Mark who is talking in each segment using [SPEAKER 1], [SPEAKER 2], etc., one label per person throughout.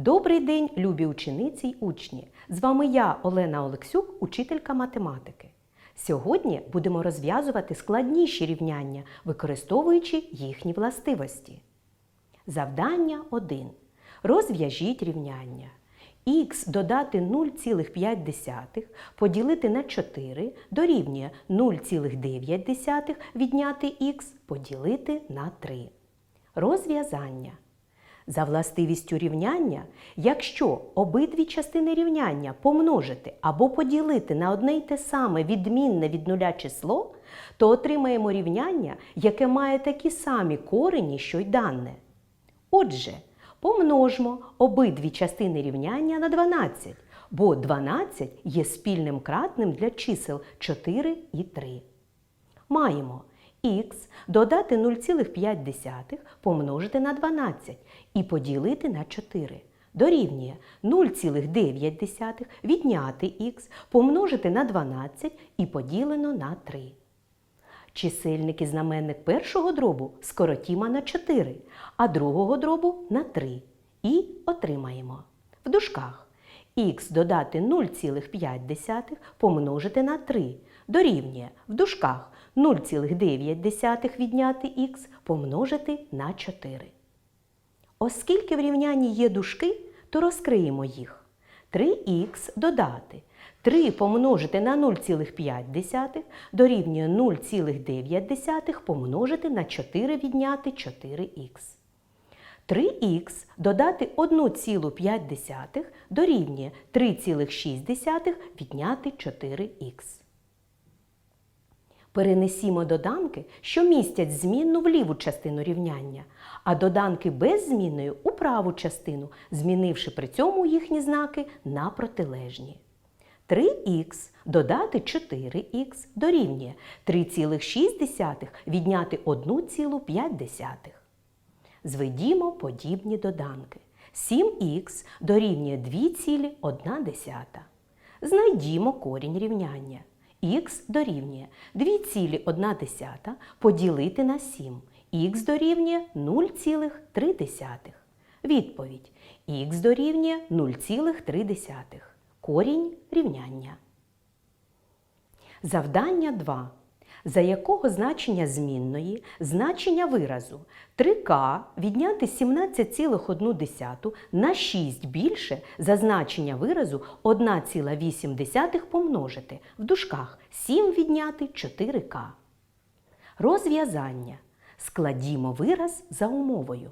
[SPEAKER 1] Добрий день, любі учениці й учні! З вами я, Олена Олексюк, учителька математики. Сьогодні будемо розв'язувати складніші рівняння, використовуючи їхні властивості. Завдання 1. Розв'яжіть рівняння. Х додати 0,5 поділити на 4 дорівнює 0,9 відняти х поділити на 3. Розв'язання. За властивістю рівняння, якщо обидві частини рівняння помножити або поділити на одне й те саме відмінне від нуля число, то отримаємо рівняння, яке має такі самі корені, що й дане. Отже, помножмо обидві частини рівняння на 12, бо 12 є спільним кратним для чисел 4 і 3. Маємо х додати 0,5 помножити на 12 і поділити на 4. Дорівнює 0,9 відняти х помножити на 12 і поділено на 3. Чисельник і знаменник першого дробу скоротімо на 4, а другого дробу на 3. І отримаємо. В дужках х додати 0,5 помножити на 3 дорівнює в дужках 0,9 відняти х помножити на 4. Оскільки в рівнянні є дужки, то розкриємо їх. 3х додати 3 помножити на 0,5 дорівнює 0,9 помножити на 4 відняти 4х. 3х додати 1,5 дорівнює 3,6 відняти 4х. Перенесімо доданки, що містять змінну в ліву частину рівняння, а доданки без змінної у праву частину, змінивши при цьому їхні знаки на протилежні. 3х додати 4х дорівнює 3,6 відняти 1,5. Зведімо подібні доданки. 7х дорівнює 2,1. Знайдімо корінь рівняння. Х дорівнює 2,1 поділити на 7. Х дорівнює 0,3. Відповідь. Х дорівнює 0,3. Корінь рівняння. Завдання 2. За якого значення змінної значення виразу 3К відняти 17,1 на 6 більше за значення виразу 1,8 помножити в дужках 7 відняти 4К. Розв'язання. Складімо вираз за умовою.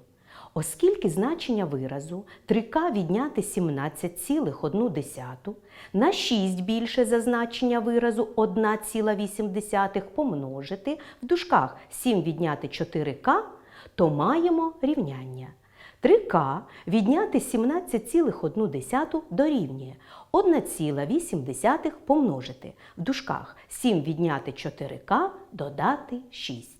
[SPEAKER 1] Оскільки значення виразу 3К відняти 17,1 на 6 більше за значення виразу 1,8 помножити в дужках 7 відняти 4К, то маємо рівняння. 3К відняти 17,1 дорівнює 1,8 помножити в дужках 7 відняти 4К додати 6.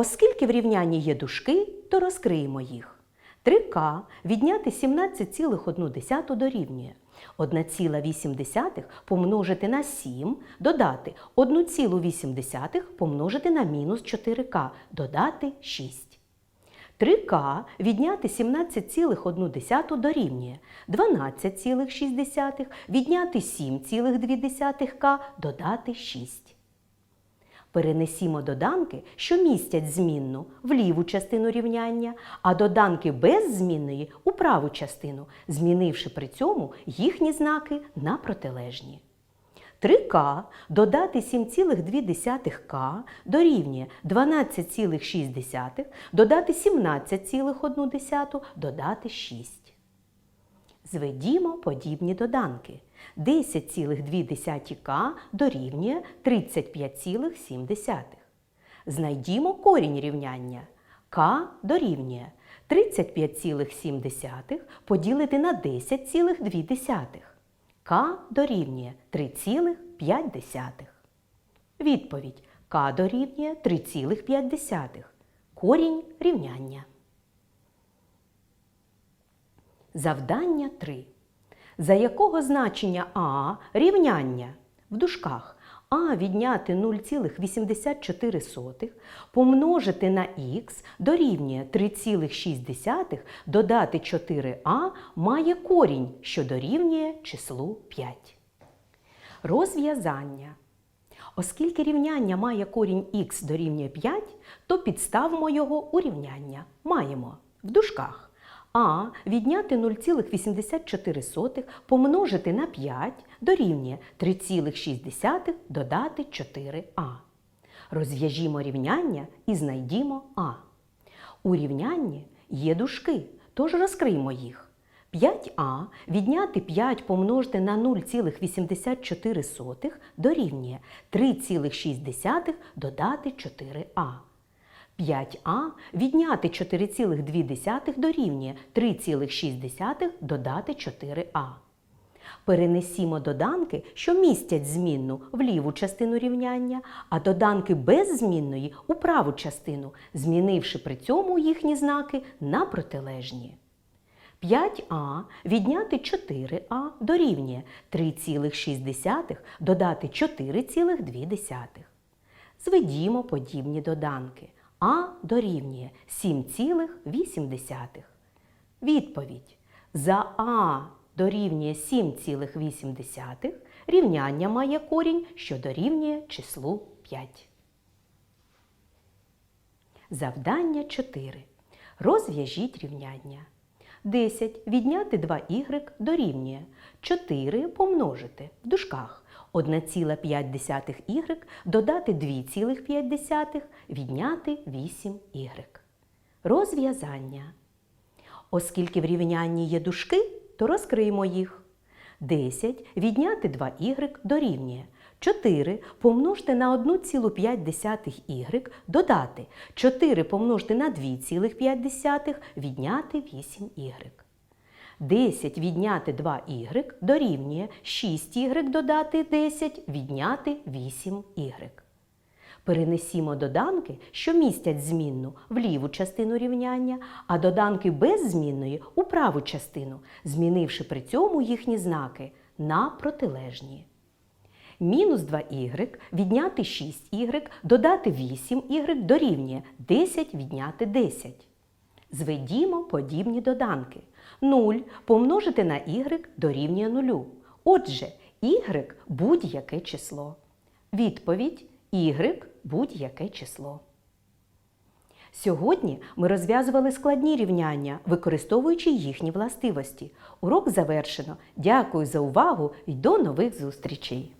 [SPEAKER 1] Оскільки в рівнянні є дужки, то розкриємо їх. 3К відняти 17,1 дорівнює 1,8 помножити на 7, додати 1,8 помножити на мінус 4К, додати 6. 3К відняти 17,1 дорівнює 12,6, відняти 7,2К, додати 6. Перенесімо доданки, що містять змінну в ліву частину рівняння, а доданки без змінної у праву частину, змінивши при цьому їхні знаки на протилежні. 3К додати 7,2К дорівнює 12,6, додати 17,1, додати 6. Зведімо подібні доданки. 10,2К дорівнює 35,7. Знайдімо корінь рівняння. К дорівнює 35,7 поділити на 10,2. К дорівнює 3,5. Відповідь К дорівнює 3,5. Корінь рівняння. Завдання 3. За якого значення А рівняння в дужках а відняти 0,84 помножити на х дорівнює 3,6 додати 4а має корінь, що дорівнює числу 5. Розв'язання. Оскільки рівняння має корінь х дорівнює 5, то підставимо його у рівняння. Маємо в дужках а відняти 0,84 помножити на 5 дорівнює 3,6 додати 4а. Розв'яжімо рівняння і знайдімо а. У рівнянні є дужки, тож розкриємо їх. 5а відняти 5 помножити на 0,84 дорівнює 3,6 додати 4а. 5а відняти 4,2 дорівнює 3,6 додати 4а. Перенесімо доданки, що містять змінну в ліву частину рівняння, а доданки без змінної у праву частину, змінивши при цьому їхні знаки на протилежні. 5а відняти 4а дорівнює 3,6 додати 4,2. Зведімо подібні доданки. А дорівнює 7,8. Відповідь. За А дорівнює 7,8 рівняння має корінь, що дорівнює числу 5. Завдання 4. Розв'яжіть рівняння. 10 відняти 2y дорівнює 4 помножити в дужках 1,5y додати 2,5 відняти 8y. Розв'язання. Оскільки в рівнянні є дужки, то розкриємо їх. 10 відняти 2y дорівнює 4 помножити на 1,5y додати 4 помножити на 2,5 відняти 8y. 10 відняти 2y дорівнює 6y додати 10 відняти 8y. Перенесімо доданки, що містять змінну в ліву частину рівняння, а доданки без змінної у праву частину, змінивши при цьому їхні знаки на протилежні. Мінус 2y відняти 6y додати 8y дорівнює 10 відняти 10. Зведімо подібні доданки. 0 помножити на y дорівнює 0. Отже, y будь-яке число. Відповідь y будь-яке число. Сьогодні ми розв'язували складні рівняння, використовуючи їхні властивості. Урок завершено. Дякую за увагу і до нових зустрічей!